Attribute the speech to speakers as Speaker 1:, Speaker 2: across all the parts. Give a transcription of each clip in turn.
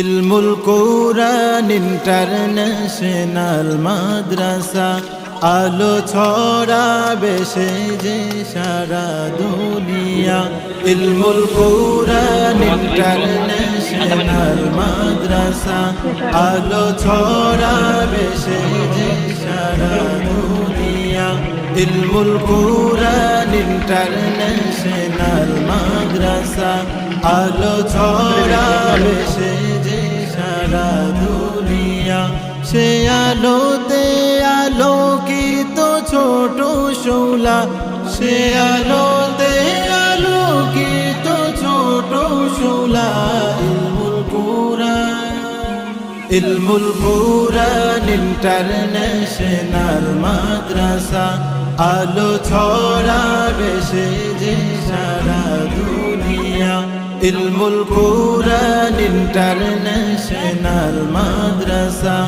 Speaker 1: ইলমুল Quran international Madrasa, আলো ছড়াবে সে যে সারা দুনিয়া। ইলমুল কোরআন ইন্টারন্যাশনাল মাদ্রাসা, আলো ছড়াবে সে যে সারা দুনিয়া। ইলমুল কোরআন ইন্টারন্যাশনাল মাদ্রাসা, আলো সারা দুনিয়া সে আলোতে আলোকিত ছোট শোলা। সে আলোতে আলোকিত ছোট শোলা। ইলমুল কোরআন ইলমুল কোরআন, ইন্টারন্যাশনাল মাদ্রাসা। আলো ছড়াবে সে যে সারা দুনিয়া। ইলমুল কোরআন, ইন্টারন্যাশনাল মাদ্রাসা।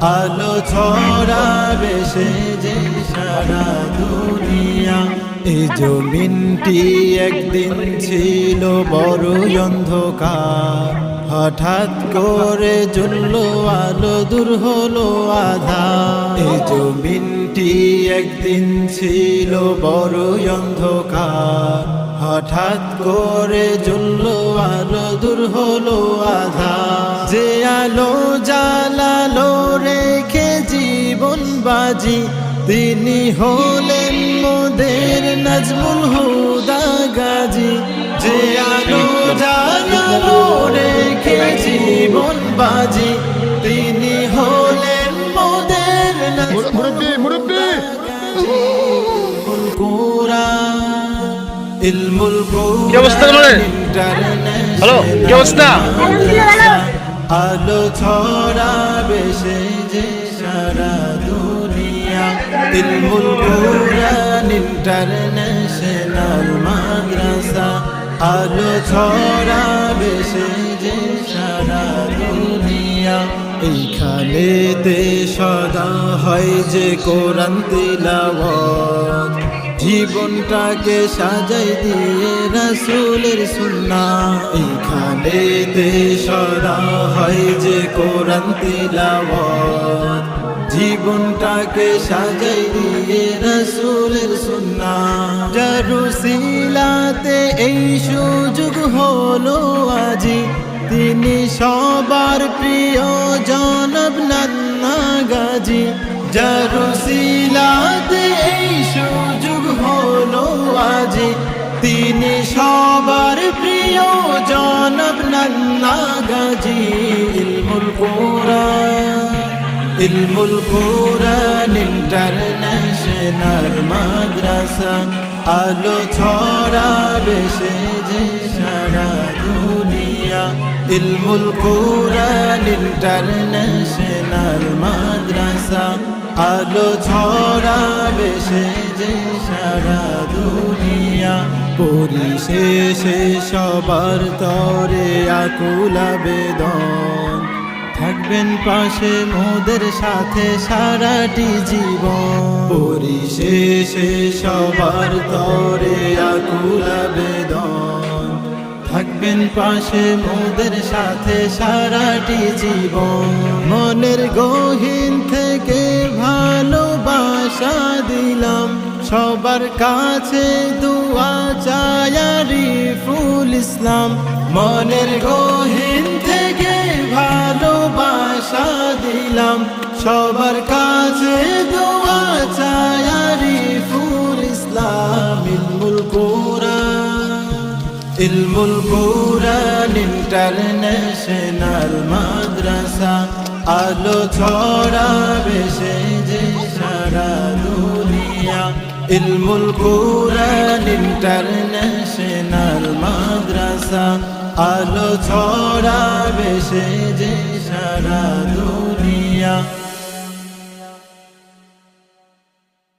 Speaker 1: আলো ছড়াবে সে যে সারা দুনিয়া। এই জমিনটি একদিন ছিল বড় অন্ধকার। হঠাৎ করে জ্বলল আলো, দূর হলো আধা। এই জমিনটি একদিন ছিল বড় অন্ধকার। হঠাৎ করে জ্বলল আলো, দূর হলো আধা। যে আলো জীবন বাজি তিনি হলেন মোদের নাজমুল হুদা গাজী যে আলো জানালো রেখে জীবন বাজি তিনি হলেন মোদের
Speaker 2: মুরব্বী মুরব্বী
Speaker 1: ইলমুল
Speaker 2: কি অবস্থা তোমাদের? হ্যালো, কি অবস্থা?
Speaker 1: আলো ছড়াবে সে যে সারা দুনিয়া। ইলমুল কোরআন ইন্টারন্যাশনাল মাদ্রাসা। আলো ছড়াবে সে যে সারা দুনিয়া। এইখানেতে সদা হয় যে কোরআন তিলাওয়াত। জীবনটাকে সাজাই দিয়ে রাসুলের সুন্না এইখানেতে সদা হয় যে কোরআন জীবনটাকে সাজাই দিয়ে রাসুলের সুন্না জারুসিলাতে এই সুযোগ হলো আজি। তিনি সবার প্রিয় জনব নান্না গাজী। জারুসিলাতে এই সুযোগ তিনি সবার প্রিয় জনব নান্না গাজী ইলমুল কোরআন। ইলমুল কোরআন ইন্টারন্যাশনাল মাদ্রাসা। আলো ছড়াবে সে যে সারা দুনিয়া। ইলমুল কোরআন ইন্টারন্যাশনাল মাদ্রাসা। আলো ছড়াবে সে যে সারা দুনিয়া। পরিশেষে সবার তরে আকুল আবেদন। থাকবেন পাশে মোদের সাথে সারাটি জীবন। পরিশেষে সবার তরে আকুল আবেদন। থাকবেন পাশে মোদের সাথে সারাটি জীবন। মনের গহীন থেকে ভালোবাসা দিলাম। সবার কাছে দুয়া চায়ারি ফুল ইসলাম। মনের গহীন থেকে ভালোবাসা দিলাম। সবার কাছে দোয়া চায়ারি ফুল ইসলাম। কোরআন ইলমুল কোরআন ইন্টারন্যাশনাল মাদ্রাসা, আলো ছড়াবে সে যে সারা দুনিয়া। ইলমুল কোরআন ইন্টারন্যাশনাল মাদ্রাসা, আলো ছড়াবে সে যে সারা দুনিয়া।